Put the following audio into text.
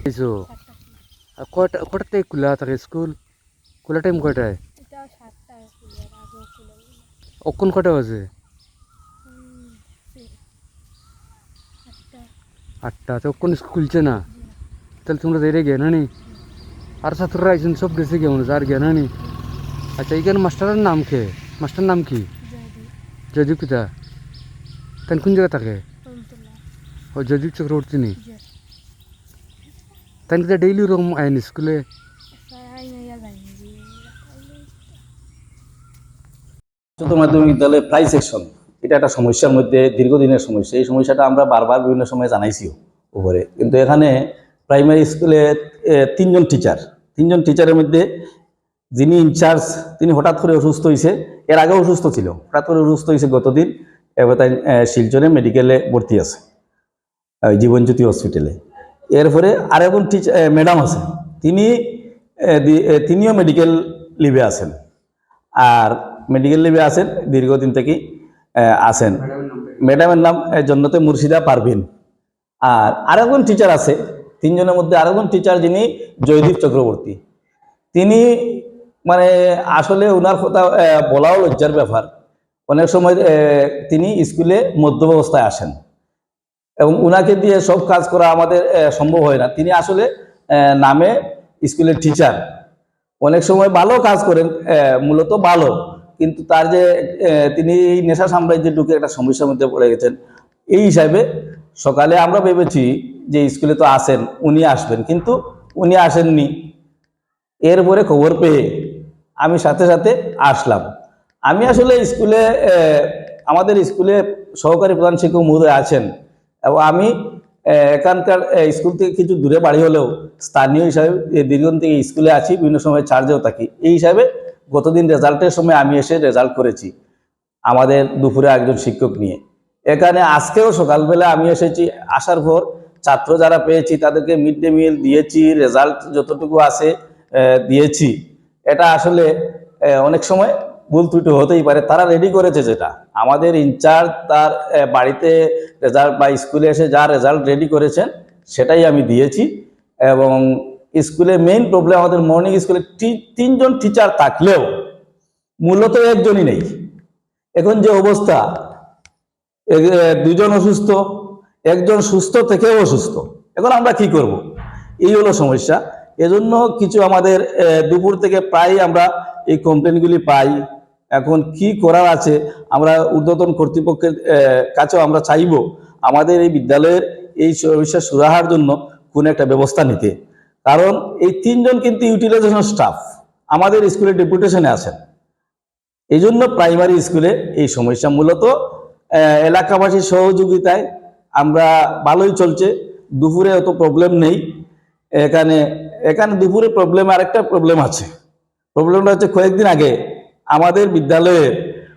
এইছো আর কয়টা কটার থেকে খোলা থাকে স্কুল খোলা টাইম কয়টায় অক্ষণ কটা বাজে আটটা তো অক্ষণ স্কুল খুলছে না তাহলে তোমরা দেরে গে না নি আর ছাত্ররা আইসেন সব গেছে কেমন আর গে না নি আচ্ছা এইখানে মাস্টারের নাম কে মাস্টার নাম কি যদি জয়দীপ কিতা তেন কোন জায়গা থাকে ও জয়দীপ চক্রবর্তী নি তেন কিতা ডেইলি রকম আইন স্কুলে উচ্চতর মাধ্যমিক বিদ্যালয়ে প্রাই সেকশন এটা একটা সমস্যার মধ্যে, দীর্ঘদিনের সমস্যা। এই সমস্যাটা আমরা বারবার বিভিন্ন সময় জানাইছিও উপরে। কিন্তু এখানে প্রাইমারি স্কুলে তিনজন টিচার তিনজন টিচারের মধ্যে যিনি ইনচার্জ তিনি হঠাৎ করে অসুস্থ হয়েছে এর আগে অসুস্থ ছিল। হঠাৎ করে অসুস্থ হয়েছে গতদিন। এবার তাই শিলচরে মেডিকেলে ভর্তি আছে। জীবনজ্যোতি হসপিটালে এরপরে আর একজন টিচার ম্যাডাম আছে। তিনি তিনিও মেডিকেল লিভে আছেন। আর মেডিকেল লিভে আছেন, দীর্ঘদিন থেকে আছেন। ম্যাডামের নাম জন্নতে মুর্শিদা পারভিন। আর আরেকজন টিচার আছে, তিনজনের মধ্যে আরেকজন টিচার যিনি জয়দীপ চক্রবর্তী। তিনি মানে আসলে ওনার কথা বলাও লজ্জার ব্যাপার। অনেক সময় তিনি স্কুলে মধ্যব্যবস্থায় আসেন। এবং উনাকে দিয়ে সব কাজ করা আমাদের সম্ভব হয় না। তিনি আসলে নামে স্কুলের টিচার অনেক সময় ভালো কাজ করেন মূলত ভালো। কিন্তু তার যে তিনি এই নেশা সাম্রাজ্যে ঢুকে একটা সমস্যার মধ্যে পড়ে গেছেন। এই হিসাবে সকালে আমরা ভেবেছি যে স্কুলে তো আসেন, উনি আসবেন। কিন্তু উনি আসেননি। এরপরে খবর পেয়ে আমি সাথে সাথে আসলাম। আমি আসলে স্কুলে আমাদের স্কুলে সহকারী প্রধান শিক্ষক মহোদয় আছেন। এবং আমি এখানকার স্কুল থেকে কিছু দূরে বাড়ি হলেও স্থানীয় হিসাবে দীর্ঘদিন থেকে স্কুলে আছি, বিভিন্ন সময় চার্জেও থাকি। এই হিসাবে গতদিন রেজাল্টের সময় আমি এসে রেজাল্ট করেছি আমাদের দুপুরে একজন শিক্ষক নিয়ে। এখানে আজকেও সকালবেলা আমি এসেছি, আসার পর ছাত্র যারা পেয়েছি তাদেরকে মিড ডে মিল দিয়েছি রেজাল্ট যতটুকু আছে দিয়েছি। এটা আসলে অনেক সময় ভুল ত্রুটি হতেই পারে, তারা রেডি করেছে যেটা। আমাদের ইনচার্জ তার বাড়িতে রেজাল্ট বা স্কুলে এসে যা রেজাল্ট রেডি করেছেন, সেটাই আমি দিয়েছি। এবং স্কুলে মেইন প্রবলেম আমাদের মর্নিং স্কুলে তিনজন টিচার থাকলেও মূলত একজনই নেই। এখন যে অবস্থা দুজন অসুস্থ, একজন সুস্থ থেকেও অসুস্থ। এখন আমরা কি করব? এই হলো সমস্যা। এজন্য কিছু আমাদের দুপুর থেকে প্রায় আমরা এই কমপ্লেনগুলি পাই। এখন কি করার আছে, আমরা ঊর্ধ্বতন কর্তৃপক্ষের কাছেও আমরা চাইব আমাদের এই বিদ্যালয়ের এই সমস্যা সুরাহার জন্য কোনো একটা ব্যবস্থা নিতে। কারণ এই তিনজন কিন্তু ইউটিলাইজেশন স্টাফ আমাদের স্কুলে ডেপুটেশনে আছেন। এই জন্য প্রাইমারি স্কুলে এই সমস্যা মূলত এলাকাবাসীর সহযোগিতায় আমরা ভালোই চলছে, দুপুরে অত প্রবলেম নেই। এখানে এখানে দুপুরে প্রবলেম আরেকটা প্রবলেম আছে। প্রবলেমটা হচ্ছে কয়েকদিন আগে আমাদের বিদ্যালয়ে